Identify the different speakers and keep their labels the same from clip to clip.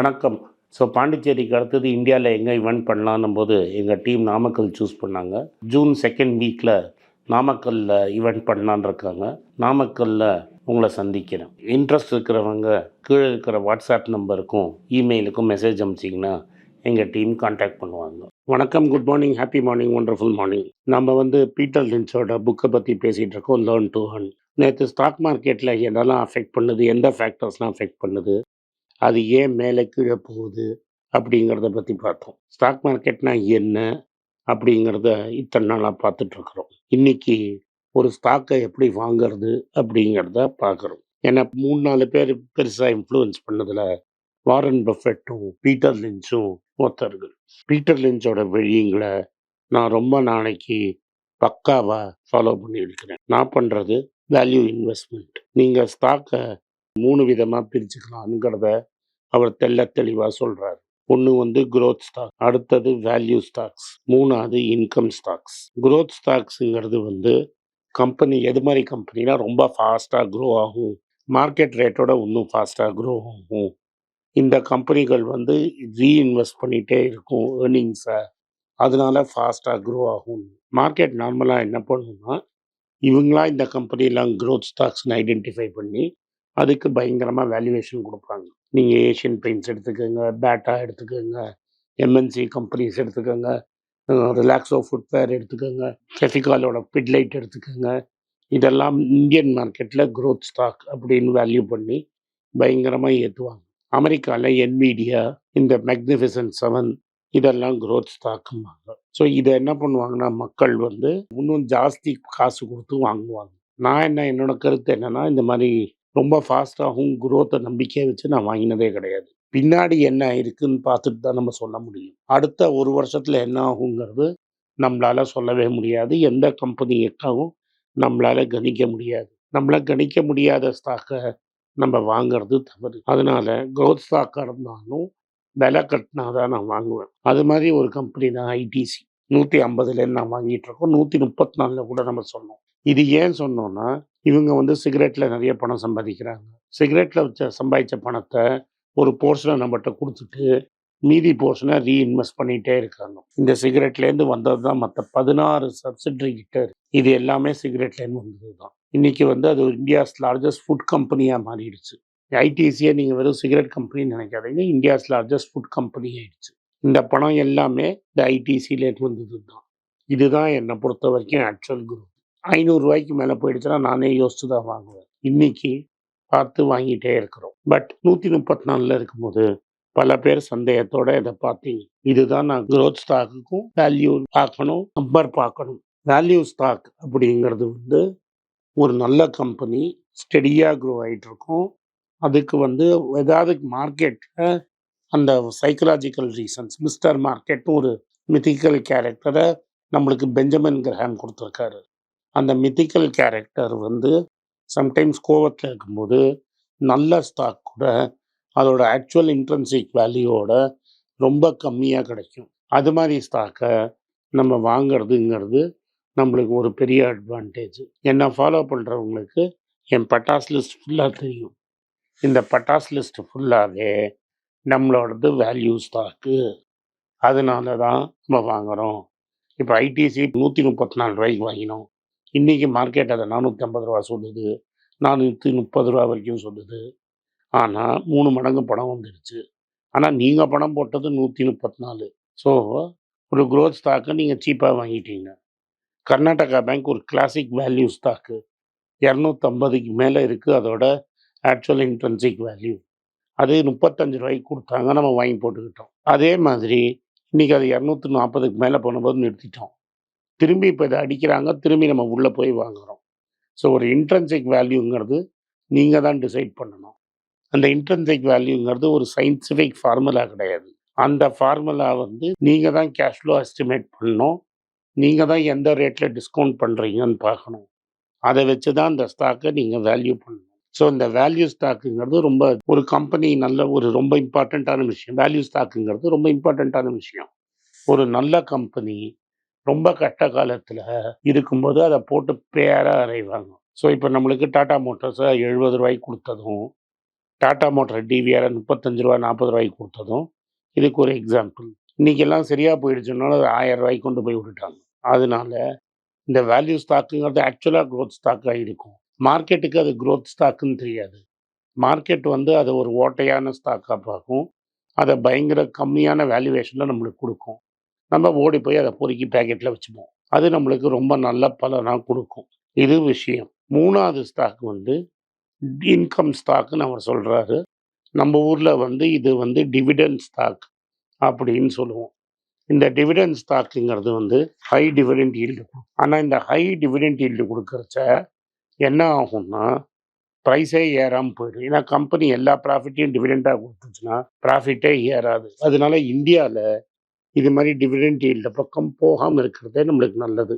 Speaker 1: வணக்கம். ஸோ பாண்டிச்சேரிக்கு அடுத்தது இந்தியாவில் எங்கே இவெண்ட் பண்ணலான்னும் போது எங்கள் டீம் நாமக்கல் சூஸ் பண்ணாங்க. ஜூன் செகண்ட் வீக்கில் நாமக்கல்லில் ஈவெண்ட் பண்ணலான்னு இருக்காங்க. நாமக்கல்லில் உங்களை சந்திக்கிறேன். இன்ட்ரெஸ்ட் இருக்கிறவங்க கீழே இருக்கிற வாட்ஸ்அப் நம்பருக்கும் இமெயிலுக்கும் மெசேஜ் அனுப்பிச்சிங்கன்னா எங்கள் டீம் காண்டாக்ட் பண்ணுவாங்க. வணக்கம் good morning happy morning wonderful morning நம்ம வந்து பீட்டர் லின்ஸோட புக்கை பற்றி பேசிகிட்டு இருக்கோம் லேர்ன் டு ஹன் நேற்று ஸ்டாக் மார்க்கெட்டில் என்னெல்லாம் அஃபெக்ட் பண்ணுது எந்த ஃபேக்டர்ஸ்லாம் அஃபெக்ட் பண்ணுது அது ஏன் மேலே கீழே போகுது அப்படிங்கிறத பற்றி பார்த்தோம். ஸ்டாக் மார்க்கெட்னா என்ன அப்படிங்கிறத இத்தனை நாளாக பார்த்துட்ருக்குறோம். இன்னைக்கு ஒரு ஸ்டாக்கை எப்படி வாங்குறது அப்படிங்கிறத பார்க்குறோம். ஏன்னா மூணு நாலு பேர் பெருசாக இன்ஃப்ளூயன்ஸ் பண்ணதில் வாரன் பஃபெட்டும் பீட்டர் லின்ச்சும் ஒருத்தர்கள். பீட்டர் லின்ச்சோட வழிங்களை நான் ரொம்ப நாளைக்கு பக்காவாக ஃபாலோ பண்ணியிருக்கிறேன். நான் பண்ணுறது வேல்யூ இன்வெஸ்ட்மெண்ட் நீங்கள் ஸ்டாக்கை மூணு விதமாக பிரிச்சுக்கலாம்ங்கிறத அவர் தெள்ள தெளிவாக சொல்கிறார் ஒன்று வந்து குரோத் ஸ்டாக் அடுத்தது வேல்யூ ஸ்டாக்ஸ் மூணாவது இன்கம் ஸ்டாக்ஸ் குரோத் ஸ்டாக்ஸுங்கிறது வந்து கம்பெனி எது மாதிரி கம்பெனினா ரொம்ப ஃபாஸ்ட்டாக க்ரோ ஆகும். மார்க்கெட் ரேட்டோட இன்னும் ஃபாஸ்ட்டாக க்ரோ ஆகும். இந்த கம்பெனிகள் வந்து ரீஇன்வெஸ்ட் பண்ணிகிட்டே இருக்கும் ஏர்னிங்ஸை அதனால ஃபாஸ்ட்டாக க்ரோ ஆகும். மார்க்கெட் நார்மலாக என்ன பண்ணுன்னா இவங்களா இந்த கம்பெனிலாம் க்ரோத் ஸ்டாக்ஸ்னு ஐடென்டிஃபை பண்ணி அதுக்கு பயங்கரமாக வேல்யூவேஷன் கொடுப்பாங்க. நீங்கள் ஏஷியன் பெயிண்ட்ஸ் எடுத்துக்கோங்க பேட்டா எடுத்துக்கோங்க எம்என்சி கம்பெனிஸ் எடுத்துக்கோங்க ரிலாக்ஸோ ஃபுட்வேர் எடுத்துக்கோங்க செஃபிகாலோட பிட்லைட் எடுத்துக்கோங்க. இதெல்லாம் இந்தியன் மார்க்கெட்டில் க்ரோத் ஸ்டாக் அப்படின்னு வேல்யூ பண்ணி பயங்கரமாக ஏற்றுவாங்க அமெரிக்காவில் என்விடியா இந்த மெக்னிஃபிசன்ட் செவன் இதெல்லாம் க்ரோத் ஸ்டாக்கும்பாங்க ஸோ இதை என்ன பண்ணுவாங்கன்னா மக்கள் வந்து இன்னும் ஜாஸ்தி காசு கொடுத்து வாங்குவாங்க. நான் என்ன என்னோட கருத்து என்னென்னா இந்த மாதிரி ரொம்ப ஃபாஸ்ட்டாகவும் குரோத்தை நம்பிக்கையை வச்சு நான் வாங்கினதே கிடையாது. பின்னாடி என்ன இருக்குன்னு பார்த்துட்டு தான் நம்ம சொல்ல முடியும். அடுத்த ஒரு வருஷத்தில் என்ன ஆகுங்கிறது நம்மளால் சொல்லவே முடியாது. எந்த கம்பெனி கம்பெனிக்காகவும் நம்மளால் கணிக்க முடியாது. நம்மளால் கணிக்க முடியாத ஸ்டாக்கை நம்ம வாங்குறது தவறு. அதனால் க்ரோத் ஸ்டாக்காக இருந்தாலும் விலை கட்டினா தான் நான் வாங்குவேன். அது மாதிரி ஒரு கம்பெனி தான் ஐடிசி நூற்றி ஐம்பதுலேருந்து நான் வாங்கிட்டு இருக்கோம். நூற்றி முப்பத்தி நாலில் கூட நம்ம சொன்னோம். இது ஏன் சொன்னோம்னா இவங்க வந்து சிகரெட்டில் நிறைய பணம் சம்பாதிக்கிறாங்க. சிகரெட்டில் வச்ச சம்பாதிச்ச பணத்தை ஒரு போர்ஷனை நம்மகிட்ட கொடுத்துட்டு மீதி போர்ஷனை ரீஇன்வெஸ்ட் பண்ணிகிட்டே இருக்காங்க இந்த சிகரெட்லேருந்து வந்தது தான் மற்ற பதினாறு சப்சிடரி கிட்ட இது எல்லாமே சிகரெட்லேருந்து வந்தது தான். இன்னைக்கு வந்து அது இந்தியாஸ் லார்ஜஸ்ட் ஃபுட் கம்பெனியாக மாறிடுச்சு. ஐடிசியை நீங்கள் வெறும் சிகரெட் கம்பெனின்னு நினைக்காதீங்க. இந்தியாஸ் லார்ஜஸ்ட் ஃபுட் கம்பெனி ஆயிடுச்சு. இந்த பணம் எல்லாமே இந்த ஐடிசியிலேருந்து வந்தது தான். இதுதான் என்னை பொறுத்த வரைக்கும் ஆக்சுவல் குரூப் ஐநூறுரூவாய்க்கு மேலே போயிடுச்சுன்னா நானே யோசிச்சு தான் வாங்குவேன். இன்னைக்கு பார்த்து வாங்கிட்டே இருக்கிறோம். பட் நூற்றி முப்பத்தி நாலில் இருக்கும்போது பல பேர் சந்தேகத்தோட இதை பார்த்தீங்க இதுதான் நான் க்ரோத் ஸ்டாக்குக்கும் வேல்யூ பார்க்கணும் நம்பர் பார்க்கணும். வேல்யூ ஸ்டாக் அப்படிங்கிறது வந்து ஒரு நல்ல கம்பெனி ஸ்டெடியாக க்ரோ ஆகிட்டு இருக்கும் அதுக்கு வந்து ஏதாவது மார்க்கெட்டில் அந்த சைக்கலாஜிக்கல் ரீசன்ஸ் மிஸ்டர் மார்க்கெட்னு ஒரு மித்திக்கல் கேரக்டரை நம்மளுக்கு பெஞ்சமின் கிரஹாம் கொடுத்துருக்காரு. அந்த மித்திக்கல் கேரக்டர் வந்து சம்டைம்ஸ் கோவத்தில் இருக்கும்போது நல்ல ஸ்டாக் கூட அதோட ஆக்சுவல் இன்ட்ரன்சிக் வேல்யூவோட ரொம்ப கம்மியாக கிடைக்கும். அது மாதிரி ஸ்டாக்கை நம்ம வாங்குறதுங்கிறது நம்மளுக்கு ஒரு பெரிய அட்வான்டேஜ் என்னை ஃபாலோ பண்ணுறவங்களுக்கு என் பட்டாஸ் லிஸ்ட் ஃபுல்லாக தெரியும். இந்த பட்டாஸ் லிஸ்ட் ஃபுல்லாகவே நம்மளோடது வேல்யூ ஸ்டாக்கு அதனால தான் நம்ம வாங்குகிறோம் இப்போ ஐடிசி நூற்றி முப்பத்தி நாலு ரூபாய்க்கு வாங்கினோம். இன்றைக்கி மார்க்கெட் அதை நானூற்றி ஐம்பது ரூபா சொல்லுது. நானூற்றி முப்பது ரூபா வரைக்கும் சொல்லுது. ஆனால் மூணு மடங்கு பணம் வந்துடுச்சு ஆனால் நீங்கள் பணம் போட்டது நூற்றி முப்பத்தி நாலு ஸோ ஒரு குரோத் ஸ்டாக்கை நீங்கள் சீப்பாக வாங்கிட்டீங்க. கர்நாடகா பேங்க் ஒரு கிளாசிக் வேல்யூ ஸ்டாக்கு இரநூத்தம்பதுக்கு மேலே இருக்குது அதோட ஆக்சுவல் இன்ட்ரன்சிக் வேல்யூ அது முப்பத்தஞ்சு ரூபாய்க்கு கொடுத்தாங்க. நம்ம வாங்கி போட்டுக்கிட்டோம். அதே மாதிரி இன்றைக்கி அது இரநூத்தி நாற்பதுக்கு மேலே போனபோது நிறுத்திட்டோம் திரும்பி இப்போ இதை அடிக்கிறாங்க திரும்பி நம்ம உள்ளே போய் வாங்குகிறோம் ஸோ ஒரு இன்ட்ரன்சிக் வேல்யூங்கிறது நீங்கள் தான் டிசைட் பண்ணணும். அந்த இன்ட்ரென்சிக் வேல்யூங்கிறது ஒரு சயின்சிஃபிக் ஃபார்முலா கிடையாது. அந்த ஃபார்முலா வந்து நீங்கள் தான் கேஷ் ஃப்ளோ எஸ்டிமேட் பண்ணணும். நீங்கள் தான் எந்த ரேட்டில் டிஸ்கவுண்ட் பண்ணுறீங்கன்னு பார்க்கணும். அதை வச்சு தான் அந்த ஸ்டாக்கை நீங்கள் வேல்யூ பண்ணணும். ஸோ இந்த வேல்யூ ஸ்டாக்குங்கிறது ரொம்ப ஒரு கம்பெனி நல்ல ஒரு ரொம்ப இம்பார்ட்டண்ட்டான விஷயம். வேல்யூ ஸ்டாக்குங்கிறது ரொம்ப இம்பார்ட்டண்ட்டான விஷயம். ஒரு நல்ல கம்பெனி ரொம்ப கஷ்ட காலத்தில் இருக்கும்போது அதை போட்டு பேராக அறைவாங்க ஸோ இப்போ நம்மளுக்கு டாட்டா மோட்டார்ஸை எழுபது ரூபாய்க்கு கொடுத்ததும் டாட்டா மோட்டர் டிவிஆரை முப்பத்தஞ்சு ரூபா நாற்பது ரூபாய்க்கு கொடுத்ததும் இதுக்கு ஒரு எக்ஸாம்பிள் இன்றைக்கெல்லாம் சரியாக போயிடுச்சுனாலும் அது ஆயிரம் ரூபாய்க்கு கொண்டு போய் விட்டுட்டாங்க. அதனால இந்த வேல்யூ ஸ்டாக்குங்கிறது ஆக்சுவலாக க்ரோத் ஸ்டாக்காக இருக்கும். மார்க்கெட்டுக்கு அது க்ரோத் ஸ்டாக்குன்னு தெரியாது. மார்க்கெட் வந்து அதை ஒரு ஓட்டையான ஸ்டாக்காக பார்க்கும். அதை பயங்கர கம்மியான வேல்யூவேஷனில் நம்மளுக்கு கொடுக்கும். நம்ம ஓடி போய் அதை பொறுக்கி பேக்கெட்டில் வச்சுப்போம். அது நம்மளுக்கு ரொம்ப நல்ல பலனாக கொடுக்கும். இது விஷயம். மூணாவது ஸ்டாக் வந்து இன்கம் ஸ்டாக்குன்னு அவர் சொல்கிறாரு நம்ம ஊரில் வந்து இது வந்து டிவிடெண்ட் ஸ்டாக் அப்படின்னு சொல்லுவோம். இந்த டிவிடெண்ட் ஸ்டாக்குங்கிறது வந்து ஹை டிவிடெண்ட் ஈல்டு ஆனால் இந்த ஹை டிவிடெண்ட் ஈல்டு கொடுக்குறச்ச என்ன ஆகும்னா ப்ரைஸே ஏறாமல் போயிடும். ஏன்னா கம்பெனி எல்லா ப்ராஃபிட்டையும் டிவிடெண்டாக கொடுத்துச்சுன்னா ப்ராஃபிட்டே ஏறாது. அதனால இந்தியாவில் இது மாதிரி டிவிடெண்ட் ஈல்டு பக்கம் போகாமல் இருக்கிறதே நம்மளுக்கு நல்லது.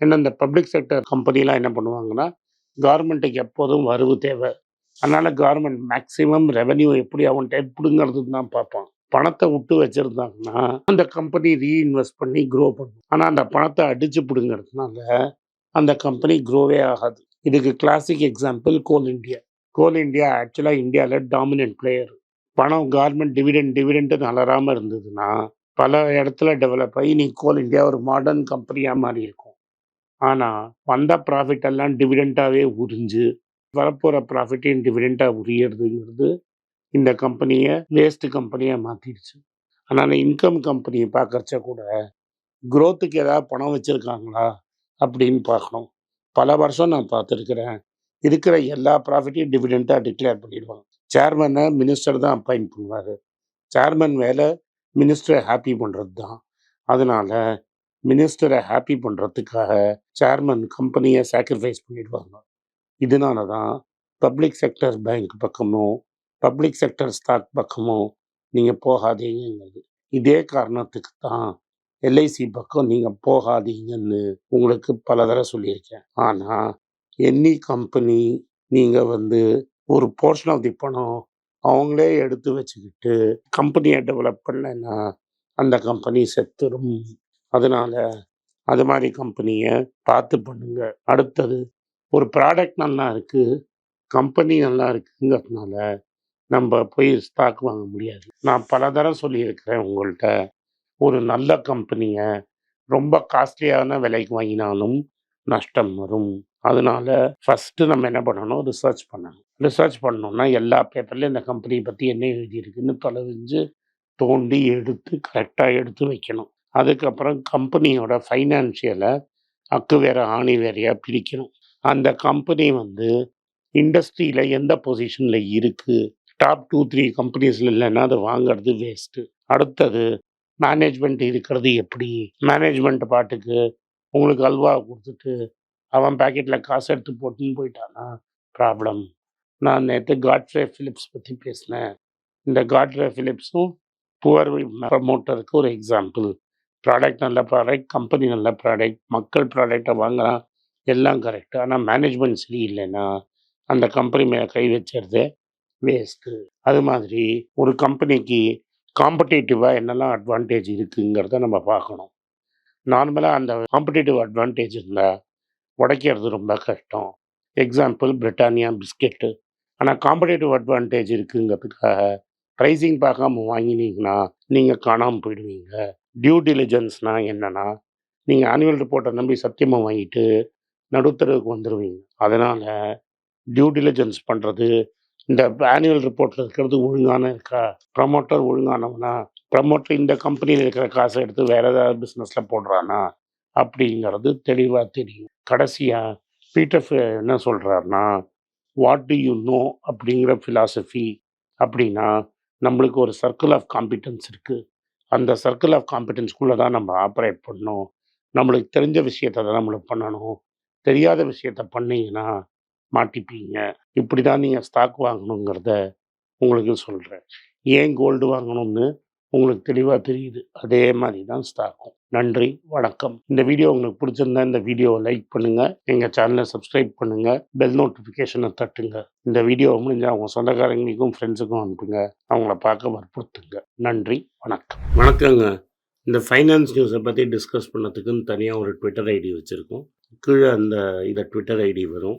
Speaker 1: ஏன்னா இந்த பப்ளிக் செக்டர் கம்பெனிலாம் என்ன பண்ணுவாங்கன்னா கவர்மெண்ட்டுக்கு எப்போதும் வரவு தேவை. அதனால கவர்மெண்ட் மேக்ஸிமம் ரெவென்யூ எப்படி அவன்கிட்ட டைப் தான் பார்ப்பான். பணத்தை விட்டு வச்சிருந்தாங்கன்னா அந்த கம்பெனி ரீஇன்வெஸ்ட் பண்ணி க்ரோ பண்ணும். ஆனால் அந்த பணத்தை அடிச்சு பிடுங்கிறதுனால அந்த கம்பெனி க்ரோவே ஆகாது. இதுக்கு classic example coal India coal India ஆக்சுவலாக இந்தியாவில் டாமினன்ட் பிளேயர் பணம் கவர்மெண்ட் டிவிடெண்ட் டிவிடெண்ட்டு அலறாமல் இருந்ததுன்னா பல இடத்துல டெவலப் ஆகி நீ கோல் இந்தியா ஒரு மாடர்ன் கம்பெனியாக மாறி இருக்கும். ஆனால் வந்த ப்ராஃபிட் எல்லாம் டிவிடெண்ட்டாகவே உறிஞ்சு வரப்போகிற ப்ராஃபிட்டையும் டிவிடெண்ட்டாக உரியறதுங்கிறது இந்த கம்பெனியை வேஸ்ட் கம்பெனியாக மாற்றிடுச்சு அதனால் இன்கம் கம்பெனியை பார்க்கறச்ச கூட க்ரோத்துக்கு ஏதாவது பணம் வச்சுருக்காங்களா அப்படின்னு பார்க்கணும் பல வருஷம் நான் பார்த்துருக்குறேன் இருக்கிற எல்லா ப்ராஃபிட்டையும் டிவிடெண்ட்டாக டிக்ளேர் பண்ணிடுவாங்க. சேர்மனை மினிஸ்டர் தான் அப்பாயிண்ட் பண்ணுவார். சேர்மன் வேலை மினிஸ்டரை ஹாப்பி பண்ணுறது தான் அதனால் மினிஸ்டரை ஹாப்பி பண்ணுறதுக்காக சேர்மன் கம்பெனியை சாக்ரிஃபைஸ் பண்ணிடுவாங்க இதனால தான் பப்ளிக் செக்டர் பேங்க் பக்கமும் பப்ளிக் செக்டர் ஸ்டாக் பக்கமும் நீங்கள் போகாதீங்கிறது இதே காரணத்துக்கு தான் எல்ஐசி பக்கம் நீங்கள் போகாதீங்கன்னு உங்களுக்கு பல தடவை சொல்லியிருக்கேன். ஆனால் எனி கம்பெனி நீங்கள் வந்து ஒரு போர்ஷன் ஆஃப் தி பணம் அவங்களே எடுத்து வச்சுக்கிட்டு கம்பெனியை டெவலப் பண்ணலைன்னா அந்த கம்பெனி செத்துரும். அதனால அது மாதிரி கம்பெனியை பார்த்து பண்ணுங்க. அடுத்தது ஒரு ப்ராடக்ட் நல்லா இருக்குது கம்பெனி நல்லா இருக்குங்கிறதுனால நம்ம போய் ஸ்டாக் வாங்க முடியாது. நான் பல தரம் சொல்லியிருக்கிறேன் உங்கள்கிட்ட ஒரு நல்ல கம்பெனியை ரொம்ப காஸ்ட்லியான விலைக்கு வாங்கினாலும் நஷ்டம் வரும். அதனால ஃபஸ்ட்டு நம்ம என்ன பண்ணணும்? ரிசர்ச் பண்ணணும். ரிசர்ச் பண்ணோம்னா எல்லா பேப்பர்லையும் இந்த கம்பெனியை பற்றி என்ன எழுதியிருக்குன்னு தொலைவிஞ்சு தோண்டி எடுத்து கரெக்டாக எடுத்து வைக்கணும். அதுக்கப்புறம் கம்பெனியோட ஃபைனான்ஷியலை அக்கு வேற ஆணி வேறையாக பிரிக்கணும். அந்த கம்பெனி வந்து இண்டஸ்ட்ரியில் எந்த பொசிஷனில் இருக்குது டாப் டூ த்ரீ கம்பெனிஸில் இல்லைன்னா அது வாங்குறது வேஸ்ட்டு அடுத்தது மேனேஜ்மெண்ட் இருக்கிறது எப்படி? மேனேஜ்மெண்ட் பாட்டுக்கு உங்களுக்கு அல்வா கொடுத்துட்டு அவன் பேக்கெட்டில் காசு எடுத்து போட்டுன்னு போயிட்டானா ப்ராப்ளம் நான் நேற்று காட்ரே ஃபிலிப்ஸ் பற்றி பேசினேன். இந்த காட்ரே ஃபிலிப்ஸும் புவர் ப்ரமோட்டருக்கு ஒரு எக்ஸாம்பிள் ப்ராடக்ட் நல்ல ப்ராடக்ட் கம்பெனி நல்ல ப்ராடக்ட் மக்கள் ப்ராடக்டை வாங்குறான் எல்லாம் கரெக்டு ஆனால் மேனேஜ்மெண்ட் சரியில்லைன்னா அந்த கம்பெனி மேலே கை வச்சுறது வேஸ்ட்டு அது மாதிரி ஒரு கம்பெனிக்கு காம்படேட்டிவாக என்னெல்லாம் அட்வான்டேஜ் இருக்குங்கிறத நம்ம பார்க்கணும். நார்மலாக அந்த காம்படேட்டிவ் அட்வான்டேஜ் இருந்தால் உடைக்கிறது ரொம்ப கஷ்டம். எக்ஸாம்பிள் பிரிட்டானியா பிஸ்கெட்டு ஆனால் காம்படேட்டிவ் அட்வான்டேஜ் இருக்குங்கிறதுக்காக ப்ரைஸிங் பார்க்காம வாங்கினீங்கன்னா நீங்கள் காணாமல் போயிடுவீங்க. டியூ டிலிஜென்ஸ்னால் என்னென்னா நீங்கள் ஆனுவல் ரிப்போர்ட்டை நம்பி சத்தியமாக வாங்கிட்டு நடுத்தரவுக்கு வந்துடுவீங்க அதனால் டியூ டிலிஜென்ஸ் பண்ணுறது இந்த ஆனுவல் ரிப்போர்ட்டில் இருக்கிறது ஒழுங்கான இருக்கா ப்ரமோட்டர் ஒழுங்கானவனா? ப்ரமோட்டர் இந்த கம்பெனியில் இருக்கிற காசை எடுத்து வேற ஏதாவது பிஸ்னஸில் போடுறானா? அப்படிங்கிறது தெளிவாக தெரியும். கடைசியாக பீட்டர் என்ன சொல்கிறாருன்னா வாட் டு யூ நோ அப்படிங்கிற ஃபிலாசபி அப்படின்னா நம்மளுக்கு ஒரு சர்க்கிள் ஆஃப் காம்பிடன்ஸ் இருக்குது அந்த சர்க்கிள் ஆஃப் காம்பிடன்ஸ்குள்ளே தான் நம்ம ஆப்ரேட் பண்ணணும். நம்மளுக்கு தெரிஞ்ச விஷயத்தை தான் நம்மளுக்கு பண்ணணும். தெரியாத விஷயத்த பண்ணிங்கன்னா மாட்டிப்பீங்க. இப்படி தான் நீங்கள் ஸ்டாக் வாங்கணுங்கிறத உங்களுக்கு சொல்கிறேன் ஏன் கோல்டு வாங்கணும்னு உங்களுக்கு தெளிவாக தெரியுது. அதே மாதிரி தான் ஸ்டாக்கும் நன்றி வணக்கம். இந்த வீடியோ உங்களுக்கு பிடிச்சிருந்தா இந்த வீடியோவை லைக் பண்ணுங்கள் எங்கள் சேனலை சப்ஸ்கிரைப் பண்ணுங்கள் பெல் நோட்டிஃபிகேஷனை தட்டுங்க. இந்த வீடியோவை முடிஞ்சால் அவங்க சொந்தக்காரங்களுக்கும் ஃப்ரெண்ட்ஸுக்கும் அனுப்புங்க. அவங்கள பார்க்க வற்புறுத்துங்க. நன்றி வணக்கம். வணக்கங்க. இந்த ஃபைனான்ஸ் நியூஸை பற்றி டிஸ்கஸ் பண்ணதுக்குன்னு தனியாக ஒரு ட்விட்டர் ஐடி வச்சுருக்கோம். கீழே அந்த இதை ட்விட்டர் ஐடி வரும்.